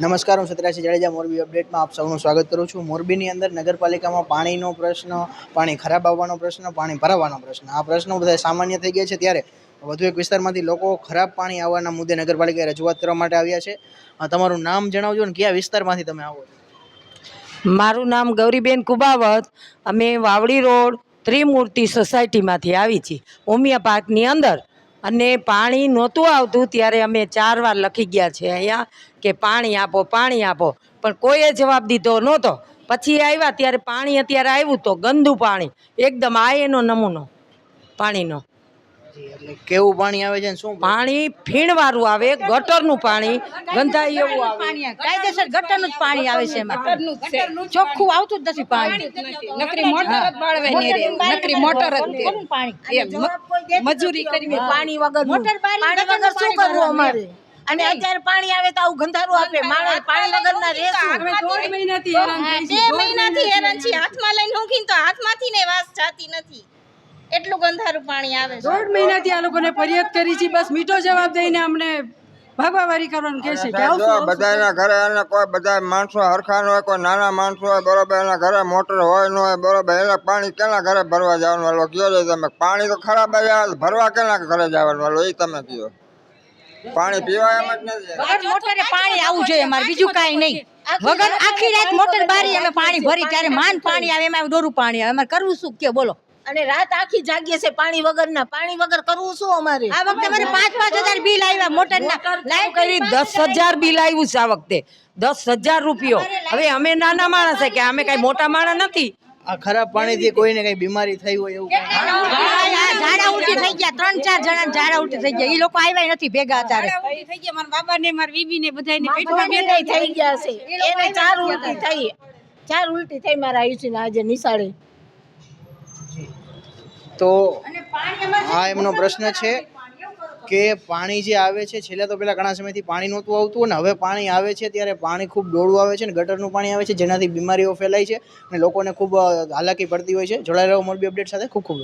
નમસ્કાર, હું સત્યાસી જાડેજા, મોરબી અપડેટમાં આપ સૌનું સ્વાગત કરું છું. મોરબીની અંદર નગરપાલિકામાં પાણીનો પ્રશ્ન, પાણી ખરાબ આવવાનો પ્રશ્ન, પાણી ભરાવાનો પ્રશ્ન. આ પ્રશ્નો બધા સામાન્ય થઈ ગયા છે ત્યારે વધુ એક વિસ્તારમાંથી લોકો ખરાબ પાણી આવવાના મુદ્દે નગરપાલિકાએ રજૂઆત કરવા માટે આવ્યા છે. તમારું નામ જણાવજો ને કયા વિસ્તારમાંથી તમે આવો મારું નામ ગૌરીબેન કુબાવત. અમે વાવડી રોડ ત્રિમૂર્તિ સોસાયટીમાંથી આવી છીએ. ઉમિયા પાર્કની અંદર અને પાણી નહોતું આવતું ત્યારે અમે ચાર વાર લખી ગયા છે અહીંયા કે પાણી આપો પાણી આપો. પણ કોઈએ જવાબ દીધો નહોતો. પછી આવ્યા, ત્યારે પાણી અત્યારે આવ્યું તો ગંદુ પાણી. એકદમ આ એનો નમૂનો, પાણીનો. એટલે કેવું પાણી આવે છે ને શું પાણી ફીણવાળું આવે ગટરનું પાણી ગંધાઈ એવું આવે. પાણી કાયદેસર ગટરનું જ પાણી આવે છે એમાં. ચોખ્ખું આવતું જ નથી પાણી નકરી મોટર જ બાળવે ને રે. નકરી મોટર જ. પાણી. મજૂરી કરવી પાણી વગર મોટર પાણી વગર શું કરવું અમારે? અને અત્યારે પાણી આવે તો આવું ગંધારું આપે. માણસ પાણી વગર ના રહેશું મહિનાથી બે. મહિનાથી હેરાન છીએ. હાથમાં લઈને હું તો હાથમાંથી ને વાસ જાતી નથી. એટલું ગંધારું પાણી આવે છે. દોઢ મહિનાથી આ લોકોને ફરિયાદ કરી છે બસ મીઠો જવાબ દઈને અમને ભાગવાવારી કરવાનું કહે છે. કે. બધાના ઘરે એને કોઈ બધા માણસો હરખા ન હોય કોઈ નાના માણસો હોય બરોબર એના ઘરે મોટર હોય ન હોય બરોબર એને પાણી કેના ઘરે ભરવા જવાનું વાલો કયો છે તમે? પાણી તો ખરાબ આવે ભરવા કેના ઘરે જવાનું વાલો એ તમે કયો. પાણી પીવા એમ જ નથી. મોટરે પાણી આવું જોઈએ અમારે બીજું કાંઈ નહીં. વગર આખી રાત મોટર બારી અમે પાણી ભરી ત્યારે માન પાણી આવે એમાં દોરું પાણી આવે. અમારે કરવું શું? કે બોલો. અને રાત આખી જાગીએ છે પાણી વગરના. પાણી વગર કરવું શું અમારે? આ વખતે અમારે પાંચ પાંચ હજાર બિલ આવ્યા મોટરના. લાઈવ કરી દસ હજાર બિલ આવ્યું છે આ વખતે. દસ હજાર રૂપિયો. હવે અમે નાના માણસ કે અમે કઈ મોટા માણસ નથી. આ ખરાબ પાણીથી કોઈને કઈ બીમારી થઈ હોય એવું ઝાડા ઉલટી થઈ ગયા ત્રણ ચાર જણા ઝાડા ઉલટી થઈ ગયા. એ લોકો આવ્યા નથી ભેગા અત્યારે. થઈ ગયા. મારા બાબાને મારા બીબીને બધાયને પેટમાં બેઠા થઈ ગયા છે. એને ચાર ઉલટી થઈ. ચાર ઉલટી થઈ મારા આયુષીને આજે નિશાળે. તો આ એમનો પ્રશ્ન છે કે પાણી જે આવે છે છેલ્લા તો પેલા ઘણા સમયથી પાણી નહોતું આવતું અને હવે પાણી આવે છે ત્યારે પાણી ખૂબ ડોળું આવે છે અને ગટરનું પાણી આવે છે જેનાથી બીમારીઓ ફેલાય છે અને લોકોને ખૂબ હાલાકી પડતી હોય છે. જોડાયેલા મોરબી અપડેટ સાથે ખૂબ ખૂબ